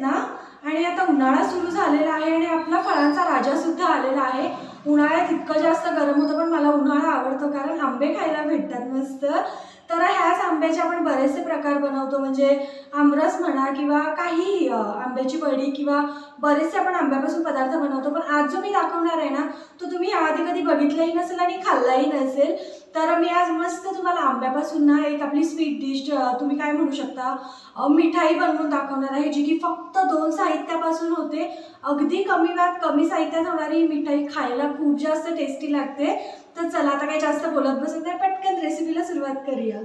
ना? आणि आता उन्हाळा सुरू झालेला आहे आणि आपला फळांचा राजा सुद्धा आलेला आहे. उन्हाळ्यात इतकं जास्त गरम होतं पण मला उन्हाळा आवडतो कारण आंबे खायला भेटतात मस्त. तर ह्याच आंब्याचे आपण बरेचसे प्रकार बनवतो म्हणजे आमरस म्हणा किंवा काही आंब्याची बडी किंवा बरेचसे आपण आंब्यापासून पदार्थ बनवतो. पण आज जो मी दाखवणार आहे ना तो तुम्ही आधी कधी बघितलाही नसेल आणि खाल्लाही नसेल. तर मी आज मस्त तुम्हाला आंब्यापासून ना एक आपली स्वीट डिश तुम्ही काय म्हणू शकता? मिठाई बनवून दाखवणार आहे जी की फक्त दोन साहित्यापासून होते. अगदी कमी वेळात कमी साहित्यात होणारी ही मिठाई खायला खूप जास्त टेस्टी लागते. तर चला आता काही जास्त बोलत बसत नाही पटकन रेसिपीला सुरुवात करूया.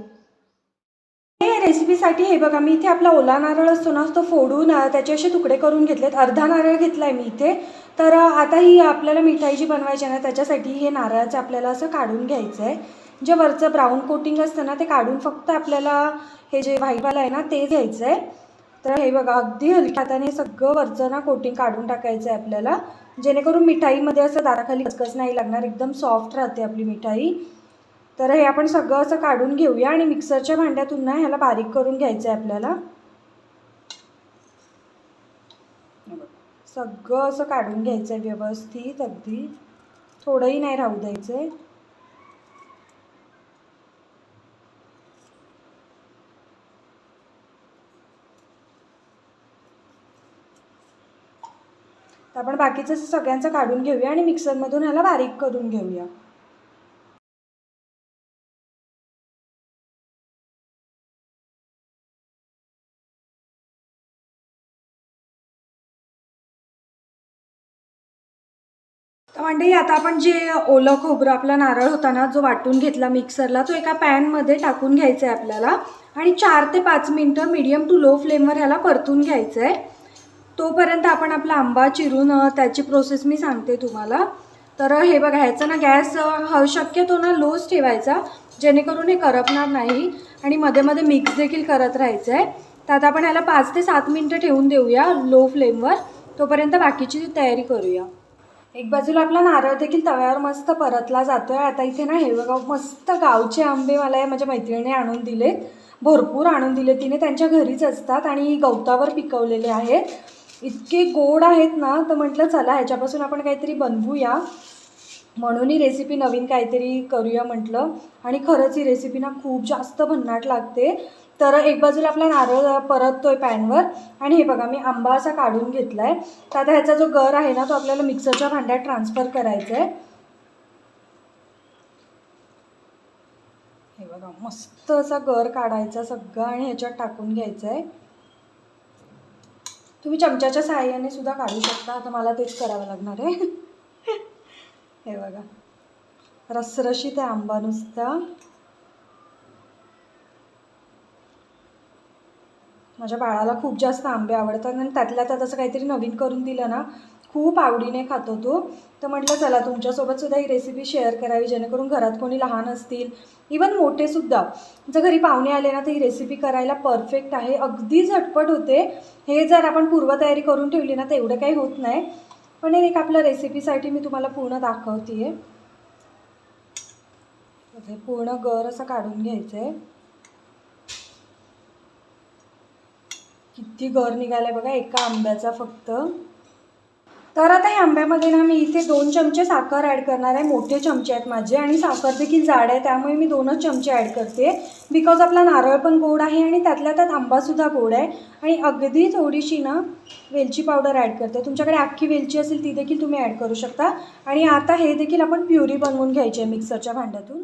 हे रेसिपीसाठी हे बघा मी इथे आपला ओला नारळ असतो ना तो फोडून त्याचे असे तुकडे करून घेतलेत. अर्धा नारळ घेतला आहे मी इथे. तर आता ही आपल्याला मिठाई जी बनवायची आहे ना त्याच्यासाठी हे नारळाचं आपल्याला असं काढून घ्यायचं आहे जे वरचं ब्राऊन कोटिंग असतं ना ते काढून फक्त आपल्याला हे जे व्हाईटवालं आहे ना ते घ्यायचं आहे तर हे बघा अगदी हलक्या हाताने सगळं वरचं ना कोटिंग काढून टाकायचं आहे आपल्याला. जेणेकरून मिठाईमध्ये असं दाराखाली कचकच नाही लागणार एकदम सॉफ्ट राहते आपली मिठाई. तर हे आपण सगळं असं काढून घेऊया आणि मिक्सरच्या भांड्यातून ना ह्याला बारीक करून घ्यायचं आहे आपल्याला हे बघा. सगळं असं काढून घ्यायचं आहे व्यवस्थित अगदी. थोडंही नाही राहू द्यायचं आहे तर आपण बाकीचं असं सगळ्यांचं काढून घेऊया आणि मिक्सरमधून ह्याला बारीक करून घेऊया. तर म्हणजे आता आपण जे ओलं खोबरं आपला नारळ होता ना जो वाटून घेतला मिक्सरला तो एका पॅनमध्ये टाकून घ्यायचा आहे आपल्याला. आणि चार ते पाच मिनटं मीडियम टू लो फ्लेमवर ह्याला परतून घ्यायचं आहे. तोपर्यंत आपण आपला आंबा चिरून त्याची प्रोसेस मी सांगते तुम्हाला. तर हे बघा ह्याचा ना गॅस अ, शक्यतो ना लोच ठेवायचा जेणेकरून हे करपणार नाही. आणि मध्ये मध्ये मिक्स देखील करत राहायचं आहे तर आता आपण ह्याला पाच ते सात मिनटं ठेवून देऊया लो फ्लेमवर तोपर्यंत बाकीची तयारी करूया. एक बाजूला आपला नारळ देखील तव्यावर मस्त परतला जातो आहे आता इथे ना हे मस्त गावचे आंबे मला या माझ्या मैत्रिणीने आणून दिले भरपूर आणून दिले तिने त्यांच्या घरीच असतात आणि गवतावर पिकवलेले आहेत. इतके गोड आहेत ना तर म्हटलं चला ह्याच्यापासून आपण काहीतरी बनवूया. म्हणून ही रेसिपी नवीन काहीतरी करूया म्हटलं. आणि खरंच ही रेसिपी ना खूप जास्त भन्नाट लागते. तर एक बाजूला आपला नारळ परततोय पॅनवर. आणि हे बघा मी आंबा असा काढून घेतला आहे तर आता ह्याचा जो गर आहे ना तो आपल्याला मिक्सरच्या भांड्यात ट्रान्सफर करायचा आहे हे बघा मस्त असा गर काढायचा सगळं आणि ह्याच्यात टाकून घ्यायचं आहे तुम्ही चमच्याच्या सहाय्याने सुद्धा काढू शकता. आता मला तेच करावं लागणार आहे. हे बघा रसरशीत आहे आंबा नुसता. माझ्या बाळाला खूप जास्त आंबे आवडतात आणि त्यातल्या त्यात असं काहीतरी नवीन करून दिलं ना खूप आवडीने खातो तो. तर म्हटलं चला तुमच्यासोबत सुद्धा ही रेसिपी शेअर करावी जेणेकरून घरात कोणी लहान असतील इवन मोठेसुद्धा जर घरी पाहुणे आले ना तर ही रेसिपी करायला परफेक्ट आहे. अगदी झटपट होते. हे जर आपण पूर्वतयारी करून ठेवली ना तर एवढं काही होत नाही. पण एक आपल्या रेसिपीसाठी मी तुम्हाला पूर्ण दाखवते आहे पूर्ण गर असं काढून घ्यायचं आहे किती गर आहे बघा एका आंब्याचा फक्त. तर आता ह्या आंब्यामध्ये ना मी इथे दोन चमचे साखर ॲड करणार आहे. मोठे चमचे आहेत माझे आणि साखर देखील जाड आहे त्यामुळे मी दोनच चमचे ॲड करते. बिकॉज आपला नारळ पण गोड आहे आणि त्यातल्या त्यात आंबासुद्धा गोड आहे. आणि अगदी थोडीशी ना वेलची पावडर ॲड करते. तुमच्याकडे अख्खी वेलची असेल ती देखील तुम्ही ॲड करू शकता. आणि आता हे देखील आपण प्युरी बनवून घ्यायची आहे मिक्सरच्या भांड्यातून.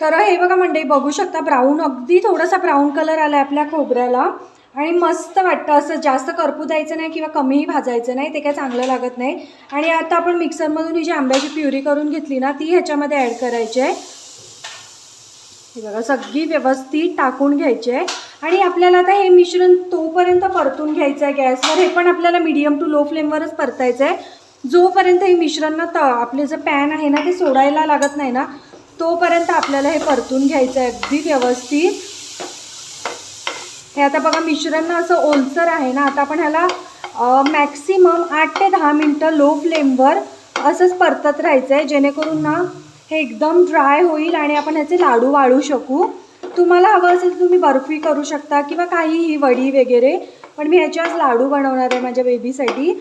तर हे बघा मंडळी बघू शकता ब्राऊन अगदी थोडासा ब्राऊन कलर आला आहे आपल्या खोबऱ्याला. आणि मस्त वाटतं. असं जास्त करपू द्यायचं नाही किंवा कमीही भाजायचं नाही ते काय चांगलं लागत नाही. आणि आता आपण मिक्सरमधून ही जी आंब्याची प्युरी करून घेतली ना ती ह्याच्यामध्ये ॲड करायची आहे. हे बघा सगळी व्यवस्थित टाकून घ्यायची आहे. आणि आपल्याला आता हे मिश्रण तोपर्यंत परतून घ्यायचं आहे गॅसवर. हे पण आपल्याला मिडियम टू लो फ्लेमवरच परतायचं आहे. जोपर्यंत हे मिश्रण ना त आपले जे पॅन आहे ना ते सोडायला लागत नाही ना तोपर्यंत आपल्याला हे परतून घ्यायचं आहे. अगदी व्यवस्थित. हे आता बघा मिश्रण ना असं ओलसर आहे ना आता आपण ह्याला मॅक्सिमम आठ ते दहा मिनटं लो फ्लेमवर असंच परतत राहायचं आहे जेणेकरून ना हे एकदम ड्राय होईल आणि आपण ह्याचे लाडू वाळू शकू. तुम्हाला हवं असेल तुम्ही बर्फी करू शकता किंवा काहीही वडी वगैरे पण मी ह्याचे आज लाडू बनवणार आहे माझ्या बेबीसाठी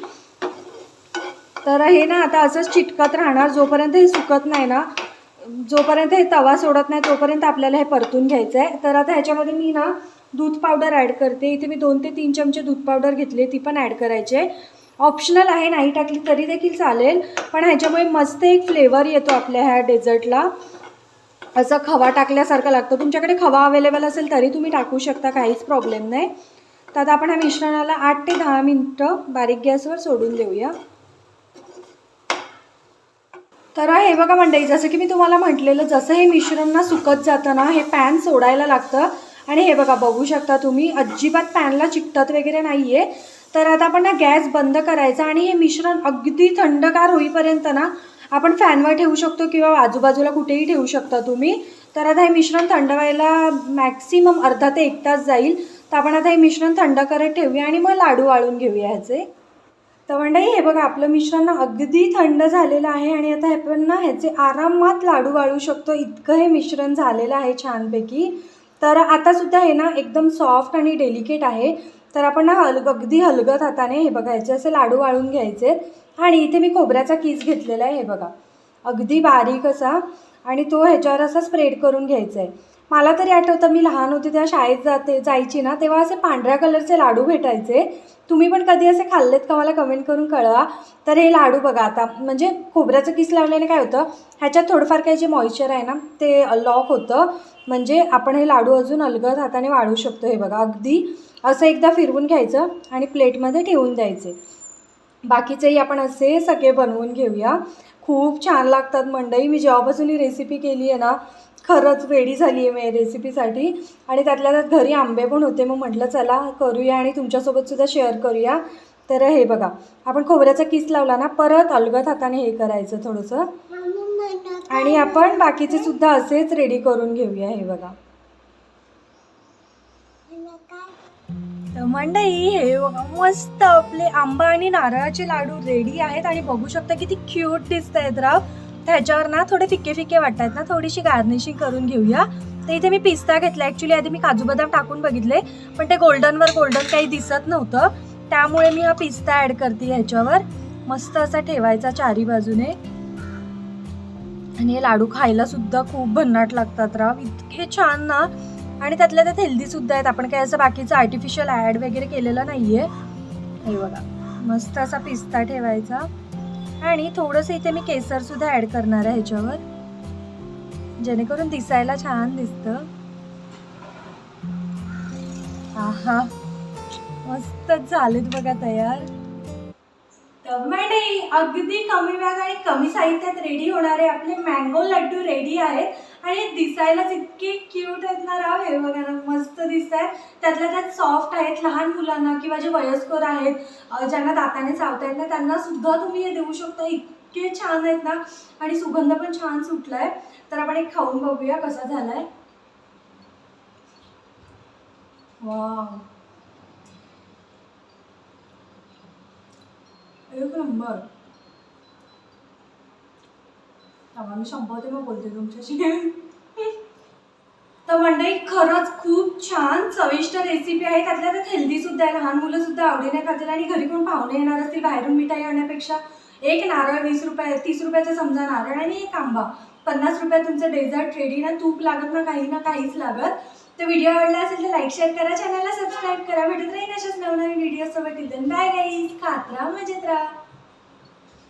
तर हे ना आता असंच चिटकत राहणार जोपर्यंत हे सुकत नाही ना जोपर्यंत हे तवा सोडत नाही तोपर्यंत आपल्याला हे परतून घ्यायचं आहे तर आता ह्याच्यामध्ये मी ना दूध पावडर ॲड करते. इथे मी दोन ते तीन चमचे दूध पावडर घेतले ती पण ॲड करायची आहे. ऑप्शनल आहे नाही टाकली तरी देखील चालेल. पण ह्याच्यामुळे मस्त एक फ्लेवर येतो आपल्या ह्या डेझर्टला असं खवा टाकल्यासारखं लागतं. तुमच्याकडे खवा अवेलेबल असेल तरी तुम्ही टाकू शकता काहीच प्रॉब्लेम नाही. तर आता आपण ह्या मिश्रणाला आठ ते दहा मिनटं बारीक गॅसवर सोडून देऊया. तर हे बघा मंडळी जसं की मी तुम्हाला म्हटलेलं जसं हे मिश्रण ना सुकत जातं ना हे पॅन सोडायला लागतं. आणि हे बघा बघू शकता तुम्ही अजिबात पॅनला चिकटत वगैरे नाही आहे तर आता आपण ना गॅस बंद करायचा आणि हे मिश्रण अगदी थंडगार होईपर्यंत ना आपण फॅनवर ठेवू शकतो किंवा आजूबाजूला कुठेही ठेवू शकता तुम्ही. तर आता हे मिश्रण थंड व्हायला मॅक्सिमम अर्धा ते एक तास जाईल. तर आपण आता हे मिश्रण थंड करत ठेवूया आणि मग लाडू वाळून घेऊया ह्याचे तर मंडळी हे बघा आपलं मिश्रण ना अगदी थंड झालेलं आहे आणि आता आपण ना ह्याचे आरामात लाडू वाळू शकतो. इतकं हे मिश्रण झालेलं आहे छानपैकी. तर आतासुद्धा हे ना एकदम सॉफ्ट आणि डेलिकेट आहे. तर आपण ना हलग अगदी हलगत हाताने हे बघा असे लाडू वाळून घ्यायचे. आणि इथे मी खोबऱ्याचा किस घेतलेला आहे हे बघा. अगदी बारीक असा. आणि तो ह्याच्यावर असा स्प्रेड करून घ्यायचा आहे. मला तरी आठवतं मी लहान होते तेव्हा शाळेत जाते जायची ना तेव्हा असे पांढऱ्या कलरचे लाडू भेटायचे. तुम्ही पण कधी असे खाल्लेत का? मला कमेंट करून कळवा. तर हे लाडू बघा आता म्हणजे खोबऱ्याचं किस लावल्याने काय होतं ह्याच्यात थोडंफार काही जे मॉइश्चर आहे ना ते लॉक होतं. म्हणजे आपण हे लाडू अजून अलगद हाताने वाढू शकतो हे बघा. अगदी असं एकदा फिरवून घ्यायचं आणि प्लेटमध्ये ठेवून द्यायचे. बाकीचेही आपण असे सगळे बनवून घेऊया. खूप छान लागतात मंडई. मी जेव्हापासून ही रेसिपी केली आहे ना खरंच वेडी झाली आहे मी रेसिपीसाठी आणि त्यातल्या त्यात घरी आंबे पण होते. मग म्हटलं चला करूया आणि तुमच्यासोबतसुद्धा शेअर करूया. तर हे बघा आपण खोबऱ्याचा किस लावला ना परत अलगत हाताने हे करायचं थोडंसं. आणि आपण बाकीचे सुद्धा असेच रेडी करून घेऊया हे बघा. तर मंडई हे मस्त आपले आंबा आणि नारळाचे लाडू रेडी आहेत आणि बघू शकता किती क्यूट दिसत आहेत राव त्याच्यावर ना थोडे फिके फिके वाटतात ना थोडीशी गार्निशिंग करून घेऊया. तर इथे मी पिस्ता घेतला ॲक्च्युली आधी मी काजू बदाम टाकून बघितले पण ते गोल्डनवर गोल्डन काही दिसत नव्हतं. त्यामुळे मी हा पिस्ता ॲड करते ह्याच्यावर. मस्त असा ठेवायचा चारी बाजूने. आणि हे लाडू खायला सुद्धा खूप भन्नाट लागतात राव इतके छान ना. आणि त्यातल्या त्यात हेल्दी सुद्धा आहेत. आपण काय असं बाकीचं आर्टिफिशियल ॲड वगैरे केलेलं नाहीये. हे बघा. मस्त असा पिस्ता ठेवायचा. आणि थोडंसं इथे मी केसरसुद्धा ॲड करणार आहे ह्याच्यावर. जेणेकरून दिसायला छान दिसतं. आहा. मस्तच झालेत बघा तयार. नाही मंडळी अगदी कमी वेळात आणि कमी साहित्यात रेडी होणारे आपले मँगो लड्डू रेडी आहेत. आणि दिसायलाच इतके क्यूट आहेत ना राव हे बघा ना मस्त दिसत आहेत त्यातल्या त्यात सॉफ्ट आहेत लहान मुलांना किंवा जे वयस्कर आहेत ज्यांना दाताने चावता येत नाही त्यांना सुद्धा तुम्ही हे देऊ शकता. इतके छान आहेत ना. आणि सुगंध पण छान सुटला आहे तर आपण एक खाऊन बघूया कसा झालाय. वा एक नंबर. तेव्हा मी संपवते मग बोलते तुमच्याशी. तर मंडळी खरंच खूप छान चविष्ट रेसिपी आहे. त्यातल्या त्यात हेल्दी सुद्धा आहे. लहान मुलं सुद्धा आवडीने खातील आणि घरी कोण पाहुणे येणार असतील बाहेरून मिठाई आणण्यापेक्षा. एक नारळ वीस रुपये तीस रुपयाचं समजा नारळ आणि एक आंबा. पन्नास रुपयात तुमचं डेझर्ट रेडी ना तूप लागत ना काही ना काहीच लागत. तर व्हिडिओ आवडला असेल तर लाईक शेअर करा. चॅनलला सबस्क्राईब करा. भेटत राहील अशाच नवनवीन व्हिडिओ इथून बाय गाईज खात राहा मजेत राहा.